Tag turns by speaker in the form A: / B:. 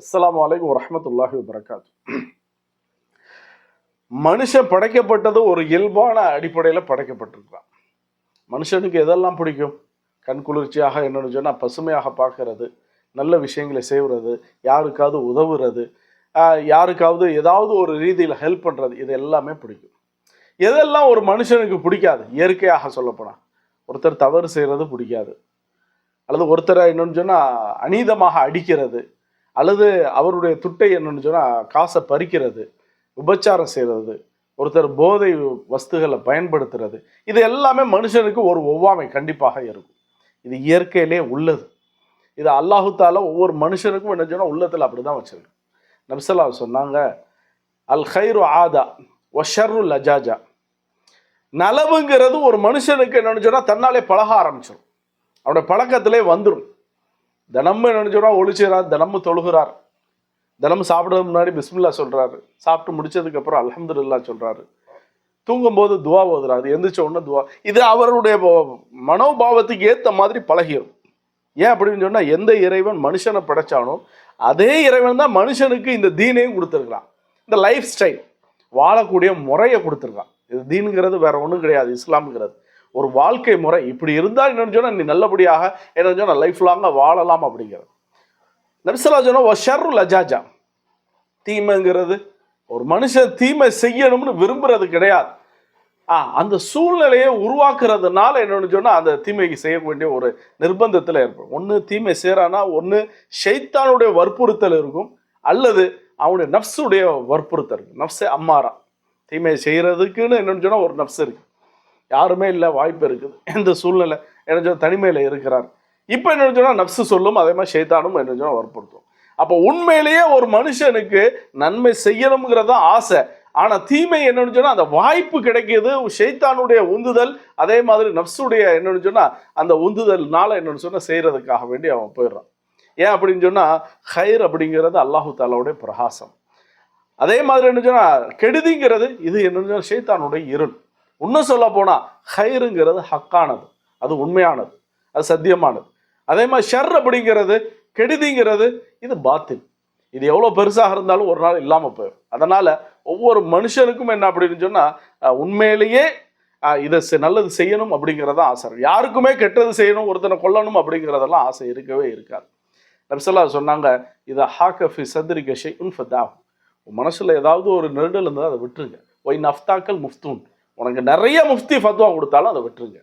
A: அஸ்லாம் வலைக்கம் வரமத்துல்லாஹி வரகாத்து மனுஷன் படைக்கப்பட்டது ஒரு இயல்பான அடிப்படையில் படைக்கப்பட்டிருக்கிறான். மனுஷனுக்கு எதெல்லாம் பிடிக்கும்? கண் குளிர்ச்சியாக என்னென்னு சொன்னால் பசுமையாக பார்க்கறது நல்ல விஷயங்களை செய்கிறது யாருக்காவது உதவுறது யாருக்காவது ஏதாவது ஒரு ரீதியில் ஹெல்ப் பண்ணுறது இது எல்லாமே பிடிக்கும். எதெல்லாம் ஒரு மனுஷனுக்கு பிடிக்காது? இயற்கையாக சொல்லப்போனால் ஒருத்தர் தவறு செய்கிறது பிடிக்காது. அல்லது ஒருத்தரை என்னென்னு சொன்னால் அநீதமாக அடிக்கிறது அல்லது அவருடைய துட்டை என்னன்னு சொன்னால் காசை பறிக்கிறது உபச்சாரம் செய்கிறது ஒருத்தர் போதை வஸ்துகளை பயன்படுத்துறது இது எல்லாமே மனுஷனுக்கு ஒரு ஒவ்வாமை கண்டிப்பாக இருக்கும். இது இயற்கையிலே உள்ளது. இது அல்லாஹுத்தால ஒவ்வொரு மனுஷனுக்கும் என்ன சொன்னால் உள்ளத்தில் அப்படி தான் வச்சிருக்கு நபிசல்லா சொன்னாங்க அல் ஹைரு ஆதா ஒஷர்ரு லஜாஜா. நலவுங்கிறது ஒரு மனுஷனுக்கு என்னன்னு சொன்னால் தன்னாலே பழக ஆரம்பிச்சிடும் அவனோட பழக்கத்திலே வந்துடும் தினமும் என்னன்னு ஒழிச்சுறார் தினமும் தொழுகிறார். தினமும் சாப்பிட்றதுக்கு முன்னாடி பிஸ்மில்லா சொல்கிறாரு சாப்பிட்டு முடிச்சதுக்கப்புறம் அப்புறம் சொல்கிறாரு தூங்கும்போது துவா ஓதுறாரு. எந்திரிச்ச உடனே துவா. இது அவருடைய மனோபாவத்துக்கு ஏற்ற மாதிரி பழகிடும் ஏன் அப்படின்னு சொன்னால் எந்த இறைவன் மனுஷனை படைச்சானோ அதே இறைவன் தான் மனுஷனுக்கு இந்த தீனையும் கொடுத்துருக்குறான். இந்த லைஃப் ஸ்டைல் வாழக்கூடிய முறையை கொடுத்துருக்கான். இது தீனுங்கிறது வேற ஒன்றும் கிடையாது. இஸ்லாம்ங்கிறது. ஒரு வாழ்க்கை முறை இப்படி இருந்தால் என்னன்னு சொன்னால் நீ நல்லபடியாக என்னன்னு சொன்னால் லைஃப் லாங்காக வாழலாம் அப்படிங்கிறது. நபிசல்லா சொன்னா ஷர்ரு லஜாஜா. தீமைங்கிறது ஒரு மனுஷன் தீமை செய்யணும்னு விரும்புறது கிடையாது. ஆ அந்த சூழ்நிலையை உருவாக்குறதுனால என்னென்னு சொன்னால் அந்த தீமைக்கு செய்ய வேண்டிய ஒரு நிர்பந்தத்தில் ஏற்படும். ஒன்று தீமை செய்கிறானா ஒன்று ஷைத்தானுடைய வற்புறுத்தல் இருக்கும் அல்லது அவனுடைய நப்சுடைய வற்புறுத்தல் இருக்கும். நப்சே அம்மாரா. தீமை செய்கிறதுக்குன்னு என்னென்னு சொன்னால் ஒரு நப்ஸ் இருக்குது யாருமே இல்லை வாய்ப்பு இருக்குது. எந்த சூழ்நிலை என்ன சொன்னா தனிமையில் இருக்கிறார். இப்போ என்ன சொன்னால் நப்சு சொல்லும் அதே மாதிரி ஷைத்தானும் என்ன சொன்னால் வற்புறுத்தும். அப்போ உண்மையிலேயே ஒரு மனுஷனுக்கு நன்மை செய்யணுங்கிறது தான் ஆசை. ஆனால் தீமை என்னன்னு சொன்னால் அந்த வாய்ப்பு கிடைக்கிது ஷெய்தானுடைய உந்துதல் அதே மாதிரி நப்சுடைய என்னன்னு சொன்னால் அந்த உந்துதல்னால என்னன்னு சொன்னால் செய்கிறதுக்காக வேண்டி அவன் போயிடுறான். ஏன் அப்படின்னு சொன்னால் ஹைர் அப்படிங்கிறது அல்லாஹு தாலாவுடைய பிரகாசம். அதே மாதிரி என்ன சொன்னால் கெடுதிங்கிறது இது என்னன்னு சொன்னால் ஷெய்தானுடைய இருள். இன்னும் சொல்ல போனால் ஹைருங்கிறது ஹக்கானது. அது உண்மையானது. அது சத்தியமானது. அதே மாதிரி ஷர் அப்படிங்கிறது கெடுதிங்கிறது இது பாத்தில் இது எவ்வளோ பெருசாக இருந்தாலும் ஒரு நாள் இல்லாமல் போயிடும். அதனால் ஒவ்வொரு மனுஷனுக்கும் என்ன அப்படின்னு சொன்னால் உண்மையிலேயே இதை செ- நல்லது செய்யணும் அப்படிங்கிறத ஆசை. யாருக்குமே கெட்டது செய்யணும் ஒருத்தனை கொல்லணும் அப்படிங்கிறதெல்லாம் ஆசை இருக்கவே இருக்காது. நபிசல்லா சொன்னாங்க இதை ஹாக்கஃபி சதுரிக உன் ஃபதாகும் உன் மனசில் ஏதாவது ஒரு நெருடல் இருந்தால் அதை விட்டுருங்க. ஒய் நஃப்தாக்கள் முஃப்தூன். உனக்கு நிறைய முஃப்தி ஃபத்வா கொடுத்தாலும் அதை விட்டுருங்க.